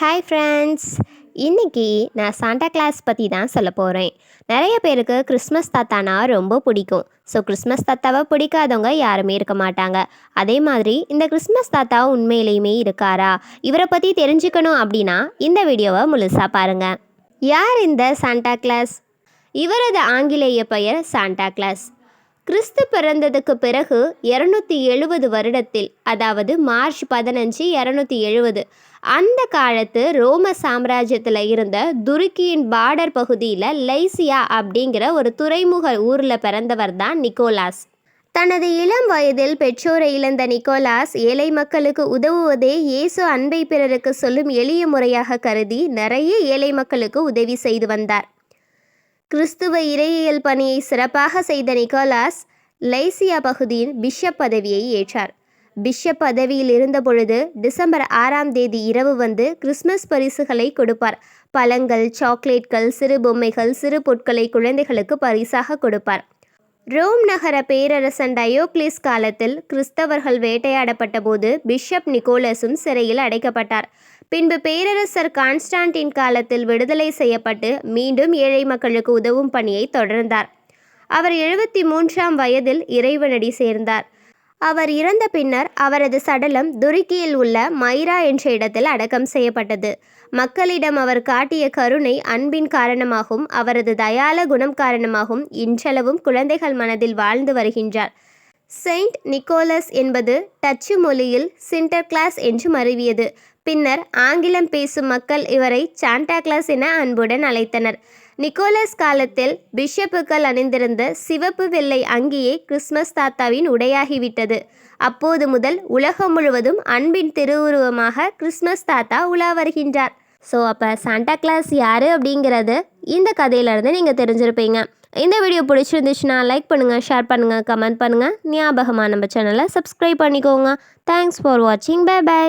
Hi friends இன்னைக்கு நான் Santa Claus பற்றி தான் சொல்ல போகிறேன் நிறைய பேருக்கு கிறிஸ்மஸ் தாத்தானா ரொம்ப பிடிக்கும். ஸோ கிறிஸ்மஸ் தாத்தாவை பிடிக்காதவங்க யாருமே இருக்க மாட்டாங்க. அதே மாதிரி இந்த கிறிஸ்மஸ் தாத்தா உண்மையிலையுமே இருக்காரா? இவரை பற்றி தெரிஞ்சுக்கணும் அப்படின்னா இந்த வீடியோவை முழுசாக பாருங்கள் யார் இந்த சாண்டா கிளாஸ் இவரது ஆங்கிலேய பெயர் சாண்டா கிளாஸ் கிறிஸ்து பிறந்ததுக்கு பிறகு இரநூத்தி எழுபது வருடத்தில் அதாவது மார்ச் பதினஞ்சு இரநூத்தி எழுபது அந்த காலத்து ரோம சாம்ராஜ்யத்தில் இருந்த துருக்கியின் பார்டர் பகுதியில் லைசியா அப்படிங்கிற ஒரு துறைமுக ஊரில் பிறந்தவர் தான் நிக்கோலாஸ். தனது இளம் வயதில் பெற்றோரை இழந்த நிக்கோலாஸ் ஏழை மக்களுக்கு உதவுவதே இயேசு அன்பை பிறருக்கு சொல்லும் எளிய முறையாக கருதி நிறைய ஏழை மக்களுக்கு உதவி செய்து வந்தார். கிறிஸ்துவ இறையியல் பணியை சிறப்பாக செய்த நிக்கோலாஸ் லைசியா பகுதியின் பிஷப் பதவியை ஏற்றார். பிஷப் பதவியில் இருந்தபொழுது டிசம்பர் ஆறாம் தேதி இரவு வந்து கிறிஸ்மஸ் பரிசுகளை கொடுப்பார். பழங்கள் சாக்லேட்கள் சிறு பொம்மைகள் சிறு பொருட்களை குழந்தைகளுக்கு பரிசாக கொடுப்பார். ரோம் நகர பேரரசன் டயோக்ளிஸ் காலத்தில் கிறிஸ்தவர்கள் வேட்டையாடப்பட்ட போது பிஷப் நிக்கோலஸும் சிறையில் அடைக்கப்பட்டார். பின்பு பேரரசர் கான்ஸ்டான்டின் காலத்தில் விடுதலை செய்யப்பட்டு மீண்டும் ஏழை மக்களுக்கு உதவும் பணியை தொடர்ந்தார். அவர் எழுபத்தி மூன்றாம் வயதில் இறைவனடி சேர்ந்தார். அவர் இறந்த பின்னர் அவரது சடலம் துருக்கியில் உள்ள மைரா என்ற இடத்தில் அடக்கம் செய்யப்பட்டது. மக்களிடம் அவர் காட்டிய கருணை அன்பின் காரணமாகவும் அவரது தயால குணம் காரணமாகவும் இன்றளவும் குழந்தைகள் மனதில் வாழ்ந்து வருகின்றார். செயின்ட் நிக்கோலஸ் என்பது டச்சு மொழியில் சிண்டர் கிளாஸ் என்று மருவியது. பின்னர் ஆங்கிலம் பேசும் மக்கள் இவரை சாண்டா கிளாஸ் என அன்புடன் அழைத்தனர். நிக்கோலஸ் காலத்தில் பிஷப்புக்கள் அணிந்திருந்த சிவப்பு வெள்ளை அங்கியே கிறிஸ்மஸ் தாத்தாவின் உடையாகிவிட்டது. அப்போது முதல் உலகம் முழுவதும் அன்பின் திருவுருவமாக கிறிஸ்மஸ் தாத்தா உலா வருகின்றார். ஸோ அப்போ சாண்டா கிளாஸ் யார் அப்படிங்கிறது இந்த கதையிலேருந்து நீங்கள் தெரிஞ்சிருப்பீங்க. இந்த வீடியோ பிடிச்சிருந்துச்சுன்னா லைக் பண்ணுங்கள் ஷேர் பண்ணுங்கள் கமெண்ட் பண்ணுங்கள் ஞாபகமாக நம்ம சேனலை சப்ஸ்கிரைப் பண்ணிக்கோங்க. தேங்க்ஸ் ஃபார் வாட்சிங் பை பை